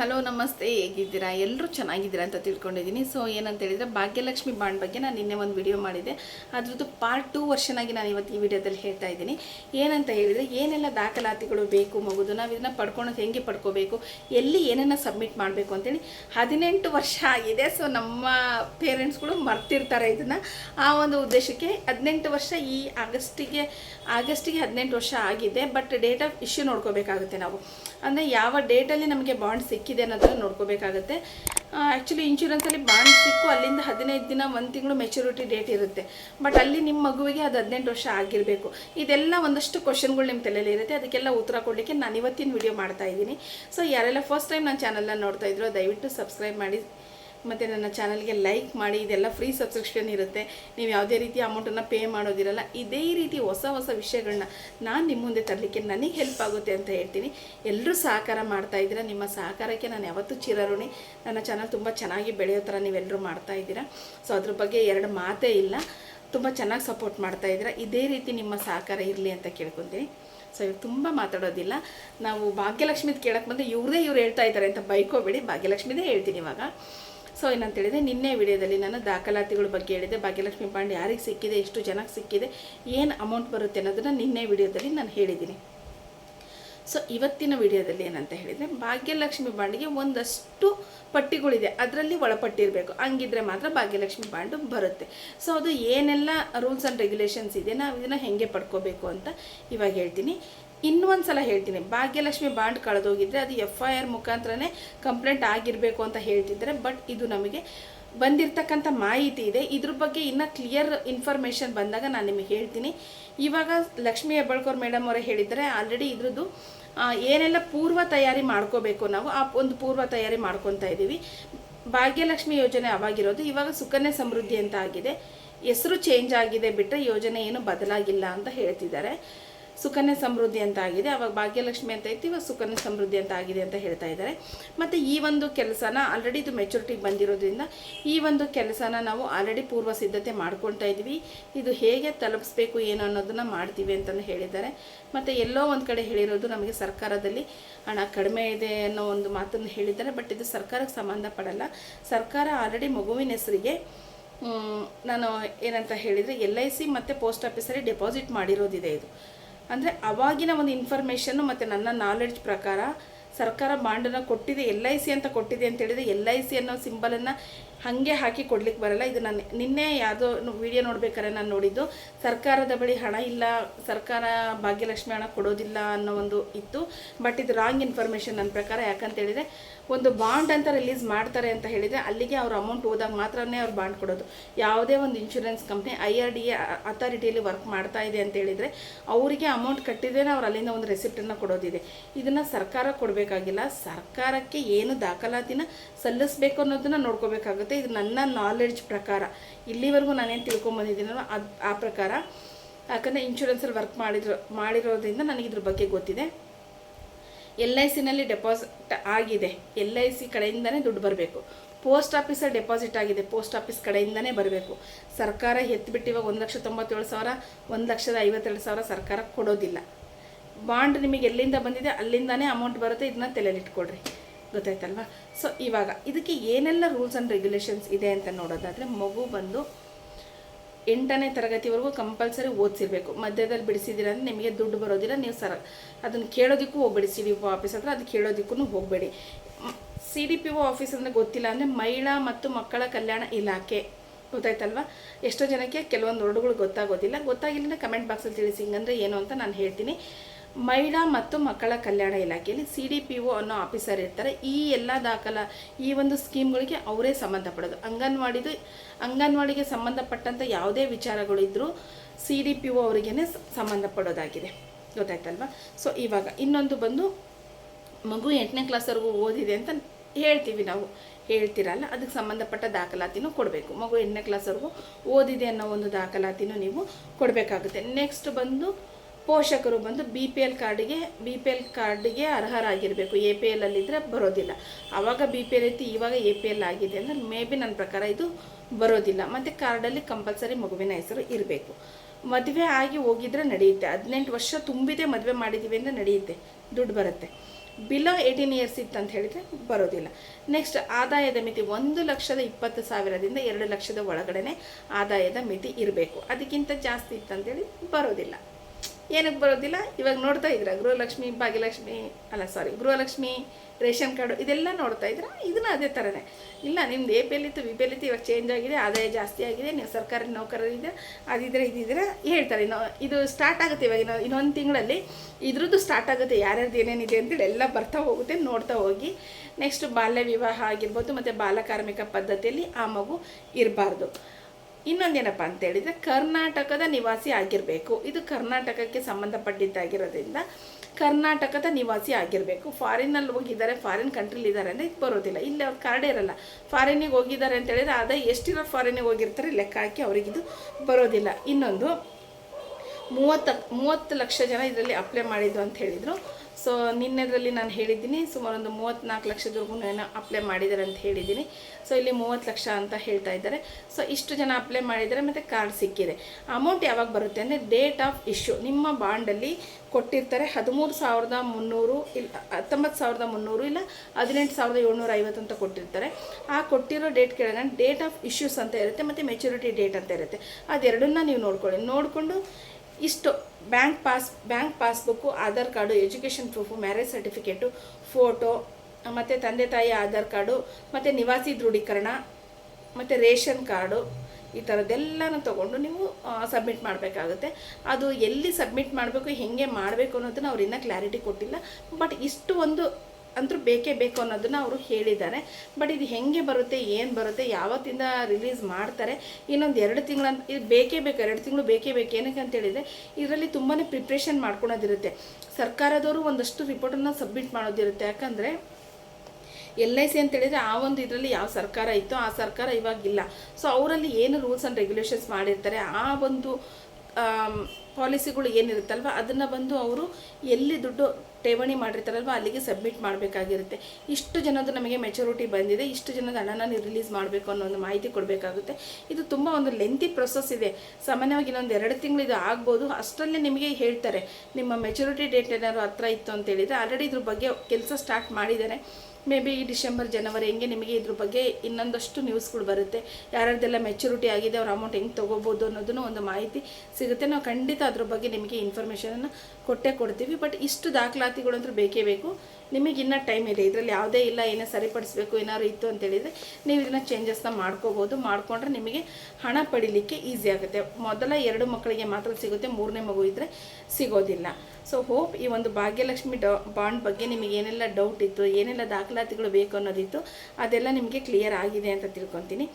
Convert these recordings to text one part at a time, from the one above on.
Hello, ನಮಸ್ತೆ, ಹೇಗಿದ್ದೀರಾ? ಎಲ್ಲರೂ ಚೆನ್ನಾಗಿದ್ದೀರಾ ಅಂತ ತಿಳ್ಕೊಂಡಿದ್ದೀನಿ. ಸೊ ಏನಂತ ಹೇಳಿದರೆ ಭಾಗ್ಯಲಕ್ಷ್ಮಿ ಬಾಂಡ್ ಬಗ್ಗೆ ನಾನು ನಿನ್ನೆ ಒಂದು ವಿಡಿಯೋ ಮಾಡಿದೆ ಅದ್ರದ್ದು ಪಾರ್ಟ್ ಟೂ ವರ್ಷನಾಗಿ ನಾನು ಇವತ್ತು ಈ ವಿಡಿಯೋದಲ್ಲಿ ಹೇಳ್ತಾ ಇದ್ದೀನಿ. ಏನಂತ ಹೇಳಿದರೆ, ಏನೆಲ್ಲ ದಾಖಲಾತಿಗಳು ಬೇಕು, ಮಗುದು ನಾವು ಇದನ್ನು ಪಡ್ಕೊಳೋದು ಹೆಂಗೆ ಪಡ್ಕೋಬೇಕು, ಎಲ್ಲಿ ಏನನ್ನ ಸಬ್ಮಿಟ್ ಮಾಡಬೇಕು ಅಂತೇಳಿ ಹದಿನೆಂಟು ವರ್ಷ ಆಗಿದೆ. ಸೊ ನಮ್ಮ ಪೇರೆಂಟ್ಸ್ಗಳು ಮರ್ತಿರ್ತಾರೆ ಇದನ್ನು. ಆ ಒಂದು ಉದ್ದೇಶಕ್ಕೆ ಹದಿನೆಂಟು ವರ್ಷ ಈ ಆಗಸ್ಟಿಗೆ ಆಗಸ್ಟಿಗೆ ಹದಿನೆಂಟು ವರ್ಷ ಆಗಿದೆ. ಬಟ್ ಡೇಟ್ ಆಫ್ ಇಶ್ಯೂ ನೋಡ್ಕೋಬೇಕಾಗುತ್ತೆ ನಾವು. ಅಂದರೆ ಯಾವ ಡೇಟಲ್ಲಿ ನಮಗೆ ಬಾಂಡ್ ಸಿಕ್ಕಿದೆ ಅನ್ನೋದನ್ನ ನೋಡ್ಕೋಬೇಕಾಗುತ್ತೆ. ಆ್ಯಕ್ಚುಲಿ ಇನ್ಶೂರೆನ್ಸಲ್ಲಿ ಬಾಂಡ್ ಸಿಕ್ಕು, ಅಲ್ಲಿಂದ ಹದಿನೈದು ದಿನ, ಒಂದು ತಿಂಗಳು ಮೆಚುರಿಟಿ ಡೇಟ್ ಇರುತ್ತೆ. ಬಟ್ ಅಲ್ಲಿ ನಿಮ್ಮ ಮಗುವಿಗೆ ಅದು ಹದಿನೆಂಟು ವರ್ಷ ಆಗಿರಬೇಕು. ಇದೆಲ್ಲ ಒಂದಷ್ಟು ಕ್ವಶನ್ಗಳು ನಿಮ್ಮ ತಲೆಯಲ್ಲಿ ಇರುತ್ತೆ. ಅದಕ್ಕೆಲ್ಲ ಉತ್ತರ ಕೊಡಲಿಕ್ಕೆ ನಾನು ಇವತ್ತಿನ ವಿಡಿಯೋ ಮಾಡ್ತಾ ಇದ್ದೀನಿ. ಸೊ ಯಾರೆಲ್ಲ ಫಸ್ಟ್ ಟೈಮ್ ನನ್ನ ಚಾನಲ್ನ ನೋಡ್ತಾ ಇದ್ರು, ದಯವಿಟ್ಟು ಸಬ್ಸ್ಕ್ರೈಬ್ ಮಾಡಿ. ಮತ್ತು ನನ್ನ ಚಾನಲ್ಗೆ ಲೈಕ್ ಮಾಡಿ, ಇದೆಲ್ಲ ಫ್ರೀ ಸಬ್ಸ್ಕ್ರಿಪ್ಷನ್ ಇರುತ್ತೆ. ನೀವು ಯಾವುದೇ ರೀತಿ ಅಮೌಂಟನ್ನು ಪೇ ಮಾಡೋದಿರಲ್ಲ, ಇದೇ ರೀತಿ ಹೊಸ ಹೊಸ ವಿಷಯಗಳನ್ನ ನಾನು ನಿಮ್ಮ ಮುಂದೆ ತರಲಿಕ್ಕೆ ನನಗೆ ಹೆಲ್ಪ್ ಆಗುತ್ತೆ ಅಂತ ಹೇಳ್ತೀನಿ. ಎಲ್ಲರೂ ಸಹಕಾರ ಮಾಡ್ತಾ ಇದ್ದೀರಾ? ನಿಮ್ಮ ಸಹಕಾರಕ್ಕೆ ನಾನು ಯಾವತ್ತೂ ಚಿರಋಣಿ. ನನ್ನ ಚಾನಲ್ ತುಂಬ ಚೆನ್ನಾಗಿ ಬೆಳೆಯೋ ಥರ ನೀವೆಲ್ಲರೂ ಮಾಡ್ತಾ ಇದ್ದೀರಾ? ಸೊ ಅದ್ರ ಬಗ್ಗೆ ಎರಡು ಮಾತೇ ಇಲ್ಲ. ತುಂಬ ಚೆನ್ನಾಗಿ ಸಪೋರ್ಟ್ ಮಾಡ್ತಾ ಇದ್ದೀರಾ? ಇದೇ ರೀತಿ ನಿಮ್ಮ ಸಹಕಾರ ಇರಲಿ ಅಂತ ಕೇಳ್ಕೊತೀನಿ. ಸೊ ಇವ್ರು ತುಂಬ ಮಾತಾಡೋದಿಲ್ಲ. ನಾವು ಭಾಗ್ಯಲಕ್ಷ್ಮಿದ್ ಕೇಳಕ್ಕೆ ಬಂದರೆ ಇವ್ರದೇ ಇವ್ರು ಹೇಳ್ತಾ ಇದ್ದಾರೆ ಅಂತ ಬೈಕೋಬೇಡಿ. ಭಾಗ್ಯಲಕ್ಷ್ಮಿದೇ ಹೇಳ್ತೀನಿ ಇವಾಗ. ಸೊ ಏನಂತ ಹೇಳಿದ್ರೆ ನಿನ್ನೆ ವಿಡಿಯೋದಲ್ಲಿ ನಾನು ದಾಖಲಾತಿಗಳ ಬಗ್ಗೆ ಹೇಳಿದೆ ಭಾಗ್ಯಲಕ್ಷ್ಮಿ ಬಾಂಡ್ ಯಾರಿಗೆ ಸಿಕ್ಕಿದೆ, ಎಷ್ಟು ಜನಕ್ಕೆ ಸಿಕ್ಕಿದೆ, ಏನು ಅಮೌಂಟ್ ಬರುತ್ತೆ ಅನ್ನೋದನ್ನು ನಿನ್ನೆ ವಿಡಿಯೋದಲ್ಲಿ ನಾನು ಹೇಳಿದ್ದೀನಿ. ಸೊ ಇವತ್ತಿನ ವಿಡಿಯೋದಲ್ಲಿ ಏನಂತ ಹೇಳಿದರೆ, ಭಾಗ್ಯಲಕ್ಷ್ಮಿ ಬಾಂಡಿಗೆ ಒಂದಷ್ಟು ಪಟ್ಟಿಗಳಿದೆ. ಅದರಲ್ಲಿ ಒಳಪಟ್ಟಿರಬೇಕು ಹಂಗಿದ್ರೆ ಮಾತ್ರ ಭಾಗ್ಯಲಕ್ಷ್ಮಿ ಬಾಂಡು ಬರುತ್ತೆ. ಸೊ ಅದು ಏನೆಲ್ಲ ರೂಲ್ಸ್ ಆ್ಯಂಡ್ ರೆಗ್ಯುಲೇಷನ್ಸ್ ಇದೆ, ನಾವು ಇದನ್ನು ಹೇಗೆ ಪಡ್ಕೋಬೇಕು ಅಂತ ಇವಾಗ ಹೇಳ್ತೀನಿ. ಇನ್ನೊಂದು ಸಲ ಹೇಳ್ತೀನಿ, ಭಾಗ್ಯಲಕ್ಷ್ಮಿ ಬಾಂಡ್ ಕಳೆದೋಗಿದ್ರೆ ಅದು ಎಫ್ ಐ ಆರ್ ಮುಖಾಂತರನೇ ಕಂಪ್ಲೇಂಟ್ ಆಗಿರಬೇಕು ಅಂತ ಹೇಳ್ತಿದ್ದಾರೆ. ಬಟ್ ಇದು ನಮಗೆ ಬಂದಿರತಕ್ಕಂಥ ಮಾಹಿತಿ ಇದೆ. ಇದ್ರ ಬಗ್ಗೆ ಇನ್ನೂ ಕ್ಲಿಯರ್ ಇನ್ಫಾರ್ಮೇಷನ್ ಬಂದಾಗ ನಾನು ನಿಮಗೆ ಹೇಳ್ತೀನಿ. ಇವಾಗ ಲಕ್ಷ್ಮೀ ಹೆಬ್ಬಳ್ಕೋರ್ ಮೇಡಮ್ ಅವರೇ ಹೇಳಿದ್ದಾರೆ ಆಲ್ರೆಡಿ ಇದ್ರದ್ದು ಏನೆಲ್ಲ ಪೂರ್ವ ತಯಾರಿ ಮಾಡ್ಕೋಬೇಕು ನಾವು, ಆ ಒಂದು ಪೂರ್ವ ತಯಾರಿ ಮಾಡ್ಕೊತಾ ಇದ್ದೀವಿ. ಭಾಗ್ಯಲಕ್ಷ್ಮಿ ಯೋಜನೆ ಅವಾಗಿರೋದು, ಇವಾಗ ಸುಕನ್ಯಾ ಸಮೃದ್ಧಿ ಅಂತ ಆಗಿದೆ. ಹೆಸರು ಚೇಂಜ್ ಆಗಿದೆ ಬಿಟ್ಟರೆ ಯೋಜನೆ ಏನು ಬದಲಾಗಿಲ್ಲ ಅಂತ ಹೇಳ್ತಿದ್ದಾರೆ. ಸುಕನ್ಯಾ ಸಮೃದ್ಧಿ ಅಂತ ಆಗಿದೆ. ಅವಾಗ ಭಾಗ್ಯಲಕ್ಷ್ಮಿ ಅಂತ ಐತಿ, ಇವಾಗ ಸುಕನ್ಯಾ ಸಮೃದ್ಧಿ ಅಂತ ಆಗಿದೆ ಅಂತ ಹೇಳ್ತಾ ಇದ್ದಾರೆ. ಮತ್ತು ಈ ಒಂದು ಕೆಲಸನ ಆಲ್ರೆಡಿ ಇದು ಮೆಚುರಿಟಿಗೆ ಬಂದಿರೋದ್ರಿಂದ ಈ ಒಂದು ಕೆಲಸನ ನಾವು ಆಲ್ರೆಡಿ ಪೂರ್ವ ಸಿದ್ಧತೆ ಮಾಡ್ಕೊಳ್ತಾ ಇದ್ದೀವಿ ಇದು ಹೇಗೆ ತಲುಪಿಸ್ಬೇಕು, ಏನು ಅನ್ನೋದನ್ನು ಮಾಡ್ತೀವಿ ಅಂತಲೂ ಹೇಳಿದ್ದಾರೆ. ಮತ್ತು ಎಲ್ಲೋ ಒಂದು ಕಡೆ ಹೇಳಿರೋದು ನಮಗೆ ಸರ್ಕಾರದಲ್ಲಿ ಹಣ ಕಡಿಮೆ ಇದೆ ಅನ್ನೋ ಒಂದು ಮಾತನ್ನು ಹೇಳಿದ್ದಾರೆ. ಬಟ್ ಇದು ಸರ್ಕಾರಕ್ಕೆ ಸಂಬಂಧಪಡಲ್ಲ. ಸರ್ಕಾರ ಆಲ್ರೆಡಿ ಮಗುವಿನ ಹೆಸರಿಗೆ ನಾನು ಏನಂತ ಹೇಳಿದರೆ ಎಲ್ ಐ ಸಿ ಮತ್ತು ಪೋಸ್ಟ್ ಆಫೀಸಲ್ಲಿ ಡೆಪಾಸಿಟ್ ಮಾಡಿರೋದಿದೆ ಇದು. ಅಂದರೆ ಅವಾಗಿನ ಒಂದು ಇನ್ಫಾರ್ಮೇಷನ್ನು ಮತ್ತು ನನ್ನ ನಾಲೆಡ್ಜ್ ಪ್ರಕಾರ ಸರ್ಕಾರ ಬಾಂಡನ್ನು ಕೊಟ್ಟಿದೆ ಎಲ್ ಐ ಸಿ ಅಂತ ಕೊಟ್ಟಿದೆ ಅಂತ ಹೇಳಿದರೆ ಎಲ್ ಐ ಸಿ ಅನ್ನೋ ಸಿಂಬಲನ್ನು ಹಾಗೆ ಹಾಕಿ ಕೊಡ್ಲಿಕ್ಕೆ ಬರಲ್ಲ. ಇದು ನಾನು ನಿನ್ನೆ ಯಾವುದೋ ವಿಡಿಯೋ ನೋಡ್ಬೇಕಾದ್ರೆ ನಾನು ನೋಡಿದ್ದು. ಸರ್ಕಾರದ ಬಳಿ ಹಣ ಇಲ್ಲ, ಸರ್ಕಾರ ಭಾಗ್ಯಲಕ್ಷ್ಮಿ ಹಣ ಕೊಡೋದಿಲ್ಲ ಅನ್ನೋ ಒಂದು ಇತ್ತು. ಬಟ್ ಇದು ರಾಂಗ್ ಇನ್ಫಾರ್ಮೇಷನ್ ನನ್ನ ಪ್ರಕಾರ. ಯಾಕಂತೇಳಿದರೆ ಒಂದು ಬಾಂಡ್ ಅಂತ ರಿಲೀಸ್ ಮಾಡ್ತಾರೆ ಅಂತ ಹೇಳಿದರೆ, ಅಲ್ಲಿಗೆ ಅವ್ರ ಅಮೌಂಟ್ ಹೋದಾಗ ಮಾತ್ರನೇ ಅವ್ರು ಬಾಂಡ್ ಕೊಡೋದು. ಯಾವುದೇ ಒಂದು insurance company I R D A ಅಥಾರಿಟಿಯಲ್ಲಿ work ಮಾಡ್ತಾ ಇದೆ ಅಂತ ಹೇಳಿದರೆ, ಅವರಿಗೆ ಅಮೌಂಟ್ ಕಟ್ಟಿದ್ರೆ ಅವ್ರು ಅಲ್ಲಿಂದ ಒಂದು ರೆಸಿಪ್ಟನ್ನು ಕೊಡೋದಿದೆ. ಇದನ್ನು ಸರ್ಕಾರ ಕೊಡಬೇಕಾಗಿಲ್ಲ. ಸರ್ಕಾರಕ್ಕೆ ಏನು ದಾಖಲಾತಿನ ಸಲ್ಲಿಸಬೇಕು ಅನ್ನೋದನ್ನು ನೋಡ್ಕೋಬೇಕಾಗುತ್ತೆ. ಇದು ನನ್ನ ನಾಲೆಡ್ಜ್ ಪ್ರಕಾರ, ಇಲ್ಲಿವರೆಗೂ ನಾನೇನು ತಿಳ್ಕೊಂಬಂದಿದ್ದೀನೋ ಅದು ಆ ಪ್ರಕಾರ, ಯಾಕಂದರೆ ಇನ್ಶೂರೆನ್ಸಲ್ಲಿ ವರ್ಕ್ ಮಾಡಿರೋ ಮಾಡಿರೋದ್ರಿಂದ ನನಗೆ ಇದ್ರ ಬಗ್ಗೆ ಗೊತ್ತಿದೆ. ಎಲ್ ಐ ಸಿನಲ್ಲಿ ಡೆಪಾಸಿಟ್ ಆಗಿದೆ. ಎಲ್ ಐ ಸಿ ಕಡೆಯಿಂದನೇ ದುಡ್ಡು ಬರಬೇಕು. ಪೋಸ್ಟ್ ಆಫೀಸಲ್ಲಿ ಡೆಪಾಸಿಟ್ ಆಗಿದೆ. ಪೋಸ್ಟ್ ಆಫೀಸ್ ಕಡೆಯಿಂದನೇ ಬರಬೇಕು. ಸರ್ಕಾರ ಎತ್ತಿಬಿಟ್ಟು ಇವಾಗ ಒಂದು ಲಕ್ಷ ತೊಂಬತ್ತೇಳು ಸಾವಿರ, ಒಂದು ಲಕ್ಷದ ಐವತ್ತೆರಡು ಸಾವಿರ ಸರ್ಕಾರ ಕೊಡೋದಿಲ್ಲ. ಬಾಂಡ್ ನಿಮಗೆ ಎಲ್ಲಿಂದ ಬಂದಿದೆ ಅಲ್ಲಿಂದನೇ ಅಮೌಂಟ್ ಬರುತ್ತೆ, ಇದನ್ನ ತಲೆಯಲ್ಲಿಟ್ಕೊಳ್ರಿ ಗೊತ್ತಾಯ್ತಲ್ವಾ? ಸೊ ಇವಾಗ, ಇದಕ್ಕೆ ಏನೆಲ್ಲ ರೂಲ್ಸ್ ಆ್ಯಂಡ್ ರೆಗ್ಯುಲೇಷನ್ಸ್ ಇದೆ ಅಂತ ನೋಡೋದಾದರೆ, ಮಗು ಬಂದು ಎಂಟನೇ ತರಗತಿವರೆಗೂ ಕಂಪಲ್ಸರಿ ಓದಿಸಿರ್ಬೇಕು. ಮಧ್ಯದಲ್ಲಿ ಬಿಡಿಸಿದ್ದೀರ ಅಂದರೆ ನಿಮಗೆ ದುಡ್ಡು ಬರೋದಿಲ್ಲ, ನೀವು ಸರ, ಅದನ್ನು ಕೇಳೋದಕ್ಕೂ ಹೋಗ್ಬೇಡಿ. ಸಿ ಡಿ ಪಿ ಆಫೀಸ್ ಹತ್ರ ಅದು ಕೇಳೋದಕ್ಕೂ ಹೋಗಬೇಡಿ. C D P O office ಅಂದರೆ ಗೊತ್ತಿಲ್ಲ ಅಂದರೆ ಮಹಿಳಾ ಮತ್ತು ಮಕ್ಕಳ ಕಲ್ಯಾಣ ಇಲಾಖೆ. ಗೊತ್ತಾಯ್ತಲ್ವಾ? ಎಷ್ಟೋ ಜನಕ್ಕೆ ಕೆಲವೊಂದು ವರ್ಡ್ಗಳು ಗೊತ್ತಾಗೋದಿಲ್ಲ. ಗೊತ್ತಾಗಿಲ್ಲ ಕಮೆಂಟ್ ಬಾಕ್ಸಲ್ಲಿ ತಿಳಿಸಿ, ಹಿಂಗಂದ್ರೆ ಏನು ಅಂತ ನಾನು ಹೇಳ್ತೀನಿ. ಮಹಿಳಾ ಮತ್ತು ಮಕ್ಕಳ ಕಲ್ಯಾಣ ಇಲಾಖೆಯಲ್ಲಿ ಸಿ ಡಿ ಪಿ ಒ ಅನ್ನೋ ಆಫೀಸರ್ ಇರ್ತಾರೆ. ಈ ಎಲ್ಲ ದಾಖಲ, ಈ ಒಂದು ಸ್ಕೀಮ್ಗಳಿಗೆ ಅವರೇ ಸಂಬಂಧಪಡೋದು. ಅಂಗನವಾಡಿದು, ಅಂಗನವಾಡಿಗೆ ಸಂಬಂಧಪಟ್ಟಂಥ ಯಾವುದೇ ವಿಚಾರಗಳಿದ್ದರೂ ಸಿ ಡಿ ಪಿ ಒ ಅವರಿಗೇ ಸಂಬಂಧಪಡೋದಾಗಿದೆ. ಗೊತ್ತಾಯ್ತಲ್ವಾ? ಸೊ ಇವಾಗ ಇನ್ನೊಂದು ಬಂದು ಮಗು ಎಂಟನೇ ಕ್ಲಾಸ್ವರೆಗೂ ಓದಿದೆ ಅಂತ ಹೇಳ್ತೀವಿ ನಾವು. ಹೇಳ್ತಿರಲ್ಲ, ಅದಕ್ಕೆ ಸಂಬಂಧಪಟ್ಟ ದಾಖಲಾತಿನೂ ಕೊಡಬೇಕು. ಮಗು ಎಂಟನೇ ಕ್ಲಾಸ್ವರೆಗೂ ಓದಿದೆ ಅನ್ನೋ ಒಂದು ದಾಖಲಾತಿನೂ ನೀವು ಕೊಡಬೇಕಾಗುತ್ತೆ. ನೆಕ್ಸ್ಟ್ ಬಂದು ಪೋಷಕರು ಬಂದು ಬಿ ಪಿ ಎಲ್ ಕಾರ್ಡಿಗೆ ಬಿ ಪಿ ಎಲ್ ಕಾರ್ಡಿಗೆ ಅರ್ಹರಾಗಿರಬೇಕು. ಎ ಪಿ ಎಲ್ ಅಲ್ಲಿದ್ದರೆ ಬರೋದಿಲ್ಲ. ಆವಾಗ ಬಿ ಪಿ ಎಲ್ ಇತ್ತು ಇವಾಗ ಎ ಪಿ ಎಲ್ ಆಗಿದೆ ಅಂದರೆ ಮೇ ಬಿ ನನ್ನ ಪ್ರಕಾರ ಇದು ಬರೋದಿಲ್ಲ. ಮತ್ತು ಕಾರ್ಡಲ್ಲಿ ಕಂಪಲ್ಸರಿ ಮಗುವಿನ ಹೆಸರು ಇರಬೇಕು. ಮದುವೆ ಆಗಿ ಹೋಗಿದ್ರೆ ನಡೆಯುತ್ತೆ. ಹದಿನೆಂಟು ವರ್ಷ ತುಂಬಿದೆ ಮದುವೆ ಮಾಡಿದ್ದೀವಿ ಅಂದರೆ ನಡೆಯುತ್ತೆ. ದುಡ್ಡು ಬರುತ್ತೆ. ಬಿಲೋ ಏಯ್ಟೀನ್ ಇಯರ್ಸ್ ಇತ್ತು ಅಂತ ಹೇಳಿದರೆ ಬರೋದಿಲ್ಲ. ನೆಕ್ಸ್ಟ್ ಆದಾಯದ ಮಿತಿ ಒಂದು ಲಕ್ಷದ ಇಪ್ಪತ್ತು ಸಾವಿರದಿಂದ ಎರಡು ಲಕ್ಷದ ಒಳಗಡೆ ಆದಾಯದ ಮಿತಿ ಇರಬೇಕು. ಅದಕ್ಕಿಂತ ಜಾಸ್ತಿ ಇತ್ತಂತೇಳಿ ಬರೋದಿಲ್ಲ. ಏನಕ್ಕೆ ಬರೋದಿಲ್ಲ? ಇವಾಗ ನೋಡ್ತಾ ಇದ್ರ ಗೃಹಲಕ್ಷ್ಮಿ, ಭಾಗ್ಯಲಕ್ಷ್ಮಿ, ಅಲ್ಲ ಸಾರಿ ಗೃಹಲಕ್ಷ್ಮಿ, ರೇಷನ್ ಕಾರ್ಡು ಇದೆಲ್ಲ ನೋಡ್ತಾ ಇದ್ರ ಇದನ್ನ ಅದೇ ಥರನೇ ಇಲ್ಲ, ನಿಮ್ದು ಎ ಪಿ ಇತ್ತು ವಿ ಪಿ ಎಲ್ ಇತ್ತು, ಇವಾಗ ಚೇಂಜ್ ಆಗಿದೆ, ಆದಾಯ ಜಾಸ್ತಿ ಆಗಿದೆ, ನೀವು ಸರ್ಕಾರಿ ನೌಕರರಿದೆ ಅದಿದ್ರೆ ಇದಿದ್ರೆ ಹೇಳ್ತಾರೆ. ಇನ್ನು ಇದು ಸ್ಟಾರ್ಟ್ ಆಗುತ್ತೆ ಇವಾಗ ಇನ್ನೊಂದು ಇನ್ನೊಂದು ತಿಂಗಳಲ್ಲಿ ಇದ್ರದ್ದು ಸ್ಟಾರ್ಟ್ ಆಗುತ್ತೆ, ಯಾರ್ಯಾರ್ದು ಏನೇನಿದೆ ಅಂತೇಳಿ ಎಲ್ಲ ಬರ್ತಾ ಹೋಗುತ್ತೆ, ನೋಡ್ತಾ ಹೋಗಿ. ನೆಕ್ಸ್ಟ್ ಬಾಲ್ಯ ವಿವಾಹ ಆಗಿರ್ಬೋದು, ಮತ್ತು ಬಾಲಕಾರ್ಮಿಕ ಪದ್ಧತಿಯಲ್ಲಿ ಆ ಮಗು ಇರಬಾರ್ದು. ಇನ್ನೊಂದೇನಪ್ಪ ಅಂತ ಹೇಳಿದರೆ ಕರ್ನಾಟಕದ ನಿವಾಸಿ ಆಗಿರಬೇಕು. ಇದು ಕರ್ನಾಟಕಕ್ಕೆ ಸಂಬಂಧಪಟ್ಟಿದ್ದಾಗಿರೋದ್ರಿಂದ ಕರ್ನಾಟಕದ ನಿವಾಸಿ ಆಗಿರಬೇಕು. ಫಾರಿನಲ್ಲಿ ಹೋಗಿದ್ದಾರೆ, ಫಾರಿನ್ ಕಂಟ್ರಿಲಿ ಇದ್ದಾರೆ ಅಂದರೆ ಇದು ಬರೋದಿಲ್ಲ. ಇಲ್ಲಿ ಅವ್ರು ಕಾರ್ಡ್ ಇರಲ್ಲ. ಫಾರಿನಿಗೆ ಹೋಗಿದ್ದಾರೆ ಅಂತ ಹೇಳಿದ್ರೆ ಅದೇ ಎಷ್ಟಿರೋ ಫಾರಿನಿಗೆ ಹೋಗಿರ್ತಾರೆ, ಲೆಕ್ಕ ಹಾಕಿ ಅವರಿಗಿದು ಬರೋದಿಲ್ಲ. ಇನ್ನೊಂದು, ಮೂವತ್ತು ಮೂವತ್ತು ಲಕ್ಷ ಜನ ಇದರಲ್ಲಿ ಅಪ್ಲೈ ಮಾಡಿದ್ದು ಅಂತ ಹೇಳಿದರು. ಸೊ ನಿನ್ನೆದರಲ್ಲಿ ನಾನು ಹೇಳಿದ್ದೀನಿ, ಸುಮಾರು ಒಂದು ಮೂವತ್ತ್ನಾಲ್ಕು ಲಕ್ಷದವರೆಗೂ ಏನೋ ಅಪ್ಲೈ ಮಾಡಿದ್ದಾರೆ ಅಂತ ಹೇಳಿದ್ದೀನಿ. ಸೊ ಇಲ್ಲಿ ಮೂವತ್ತು ಲಕ್ಷ ಅಂತ ಹೇಳ್ತಾ ಇದ್ದಾರೆ. ಸೊ ಇಷ್ಟು ಜನ ಅಪ್ಲೈ ಮಾಡಿದ್ದಾರೆ ಮತ್ತು ಕಾರ್ಡ್ ಸಿಕ್ಕಿದೆ. ಅಮೌಂಟ್ ಯಾವಾಗ ಬರುತ್ತೆ ಅಂದರೆ ಡೇಟ್ ಆಫ್ ಇಶ್ಯೂ ನಿಮ್ಮ ಬಾಂಡಲ್ಲಿ ಕೊಟ್ಟಿರ್ತಾರೆ ಹದಿಮೂರು ಸಾವಿರದ ಮುನ್ನೂರು ಇಲ್ಲ ಹತ್ತೊಂಬತ್ತು ಸಾವಿರದ ಮುನ್ನೂರು ಇಲ್ಲ ಹದಿನೆಂಟು ಸಾವಿರದ ಏಳ್ನೂರ ಐವತ್ತು ಅಂತ ಕೊಟ್ಟಿರ್ತಾರೆ. ಆ ಕೊಟ್ಟಿರೋ ಡೇಟ್ ಕೆಳಗಡೆ ಡೇಟ್ ಆಫ್ ಇಶ್ಯೂಸ್ ಅಂತ ಇರುತ್ತೆ, ಮತ್ತು ಮೆಚುರಿಟಿ ಡೇಟ್ ಅಂತ ಇರುತ್ತೆ. ಅದೆರಡನ್ನ ನೀವು ನೋಡ್ಕೊಳ್ಳಿ. ನೋಡಿಕೊಂಡು ಇಷ್ಟು bank pass, bank passbook, Aadhaar card, education proof, marriage certificate, photo, ಮತ್ತು ತಂದೆ ತಾಯಿ ಆಧಾರ್ ಕಾರ್ಡು, ಮತ್ತು ನಿವಾಸಿ ದೃಢೀಕರಣ, ಮತ್ತು ರೇಷನ್ ಕಾರ್ಡು, ಈ ಥರದ್ದೆಲ್ಲನೂ ತೊಗೊಂಡು ನೀವು ಸಬ್ಮಿಟ್ ಮಾಡಬೇಕಾಗುತ್ತೆ. ಅದು ಎಲ್ಲಿ ಸಬ್ಮಿಟ್ ಮಾಡಬೇಕು, ಹೇಗೆ ಮಾಡಬೇಕು ಅನ್ನೋದನ್ನು ಅವ್ರು ಇನ್ನೂ ಕ್ಲಾರಿಟಿ ಕೊಟ್ಟಿಲ್ಲ. ಬಟ್ ಇಷ್ಟು ಒಂದು ಅಂತೂ ಬೇಕೇ ಬೇಕು ಅನ್ನೋದನ್ನ ಅವರು ಹೇಳಿದ್ದಾರೆ. ಬಟ್ ಇದು ಹೆಂಗೆ ಬರುತ್ತೆ, ಏನು ಬರುತ್ತೆ, ಯಾವತ್ತಿಂದ ರಿಲೀಸ್ ಮಾಡ್ತಾರೆ, ಇನ್ನೊಂದು ಎರಡು ತಿಂಗಳ ಇದು ಬೇಕೇ ಬೇಕು, ಎರಡು ತಿಂಗಳು ಬೇಕೇ ಬೇಕು, ಏನಕ್ಕೆ ಅಂತ ಹೇಳಿದರೆ ಇದರಲ್ಲಿ ತುಂಬಾ ಪ್ರಿಪ್ರೇಷನ್ ಮಾಡ್ಕೊಳೋದಿರುತ್ತೆ. ಸರ್ಕಾರದವರು ಒಂದಷ್ಟು ರಿಪೋರ್ಟನ್ನು ಸಬ್ಮಿಟ್ ಮಾಡೋದಿರುತ್ತೆ. ಯಾಕಂದರೆ ಎಲ್ ಐ ಸಿ ಅಂತೇಳಿದರೆ ಆ ಒಂದು ಇದರಲ್ಲಿ ಯಾವ ಸರ್ಕಾರ ಇತ್ತೋ ಆ ಸರ್ಕಾರ ಇವಾಗಿಲ್ಲ. ಸೊ ಅವರಲ್ಲಿ ಏನು ರೂಲ್ಸ್ ಆ್ಯಂಡ್ ರೆಗ್ಯುಲೇಷನ್ಸ್ ಮಾಡಿರ್ತಾರೆ, ಆ ಒಂದು ಪಾಲಿಸಿಗಳು ಏನಿರುತ್ತಲ್ವ, ಅದನ್ನು ಬಂದು ಅವರು ಎಲ್ಲಿ ದುಡ್ಡು ಠೇವಣಿ ಮಾಡಿರ್ತಾರಲ್ವ, ಅಲ್ಲಿಗೆ ಸಬ್ಮಿಟ್ ಮಾಡಬೇಕಾಗಿರುತ್ತೆ. ಇಷ್ಟು ಜನದ್ದು ನಮಗೆ ಮೆಚುರಿಟಿ ಬಂದಿದೆ, ಇಷ್ಟು ಜನದ ಹಣನ ನೀವು ರಿಲೀಸ್ ಮಾಡಬೇಕು ಅನ್ನೋ ಒಂದು ಮಾಹಿತಿ ಕೊಡಬೇಕಾಗುತ್ತೆ. ಇದು ತುಂಬ ಒಂದು ಲೆಂತಿ ಪ್ರೊಸೆಸ್ ಇದೆ. ಸಾಮಾನ್ಯವಾಗಿ ಇನ್ನೊಂದು ಎರಡು ತಿಂಗಳು ಇದು ಆಗ್ಬೋದು. ಅಷ್ಟರಲ್ಲೇ ನಿಮಗೆ ಹೇಳ್ತಾರೆ, ನಿಮ್ಮ ಮೆಚುರಿಟಿ ಡೇಟ್ ಏನಾದ್ರು ಹತ್ರ ಇತ್ತು ಅಂತ ಹೇಳಿದರೆ ಆಲ್ರೆಡಿ ಇದ್ರ ಬಗ್ಗೆ ಕೆಲಸ ಸ್ಟಾರ್ಟ್ ಮಾಡಿದ್ದಾರೆ. ಮೇ ಬಿ ಈ ಡಿಸೆಂಬರ್, ಜನವರಿ ಹೆಂಗೆ ನಿಮಗೆ ಇದ್ರ ಬಗ್ಗೆ ಇನ್ನೊಂದಷ್ಟು ನ್ಯೂಸ್ಗಳು ಬರುತ್ತೆ. ಯಾರ್ಯಾರ್ದೆಲ್ಲ ಮೆಚುರಿಟಿ ಆಗಿದೆ, ಅವ್ರ ಅಮೌಂಟ್ ಹೆಂಗೆ ತೊಗೋಬೋದು ಅನ್ನೋದನ್ನು ಒಂದು ಮಾಹಿತಿ ಸಿಗುತ್ತೆ. ನಾವು ಖಂಡಿತ ಅದ್ರ ಬಗ್ಗೆ ನಿಮಗೆ ಇನ್ಫಾರ್ಮೇಷನನ್ನು ಕೊಟ್ಟೇ ಕೊಡ್ತೀವಿ. ಬಟ್ ಇಷ್ಟು ದಾಖಲಾತಿಗಳು ಅಂತೂ ಬೇಕೇ ಬೇಕು. ನಿಮಗೆ ಇನ್ನೂ ಟೈಮ್ ಇದೆ. ಇದರಲ್ಲಿ ಯಾವುದೇ ಇಲ್ಲ, ಏನೇ ಸರಿಪಡಿಸಬೇಕು, ಏನಾದ್ರು ಇತ್ತು ಅಂತ ಹೇಳಿದರೆ ನೀವು ಇದನ್ನು ಚೇಂಜಸ್ನ ಮಾಡ್ಕೋಬೋದು. ಮಾಡಿಕೊಂಡ್ರೆ ನಿಮಗೆ ಹಣ ಪಡಿಲಿಕ್ಕೆ ಈಸಿ ಆಗುತ್ತೆ. ಮೊದಲ ಎರಡು ಮಕ್ಕಳಿಗೆ ಮಾತ್ರ ಸಿಗುತ್ತೆ. ಮೂರನೇ ಮಗು ಇದ್ದರೆ ಸಿಗೋದಿಲ್ಲ. ಸೊ ಹೋಪ್ ಈ ಒಂದು ಭಾಗ್ಯಲಕ್ಷ್ಮಿ ಡ ಬಾಂಡ್ ಬಗ್ಗೆ ನಿಮಗೆ ಏನೆಲ್ಲ ಡೌಟ್ ಇತ್ತು, ಏನೆಲ್ಲ ದಾಖಲಾತಿಗಳು ಬೇಕು ಅನ್ನೋದಿತ್ತು, ಅದೆಲ್ಲ ನಿಮಗೆ ಕ್ಲಿಯರ್ ಆಗಿದೆ ಅಂತ ತಿಳ್ಕೊತೀನಿ.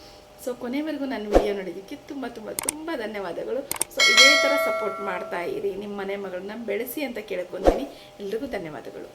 ಸೊ ಕೊನೆವರೆಗೂ ನನ್ನ ವಿಡಿಯೋ ನೋಡಿದ್ದಕ್ಕೆ ತುಂಬ ತುಂಬ ತುಂಬ ಧನ್ಯವಾದಗಳು. ಸೊ ಇದೇ ಥರ ಸಪೋರ್ಟ್ ಮಾಡ್ತಾ ಇರಿ. ನಿಮ್ಮ ಮನೆ ಮಗಳನ್ನ ಬೆಳೆಸಿ ಅಂತ ಕೇಳ್ಕೊತೀನಿ ಎಲ್ರಿಗೂ ಧನ್ಯವಾದಗಳು.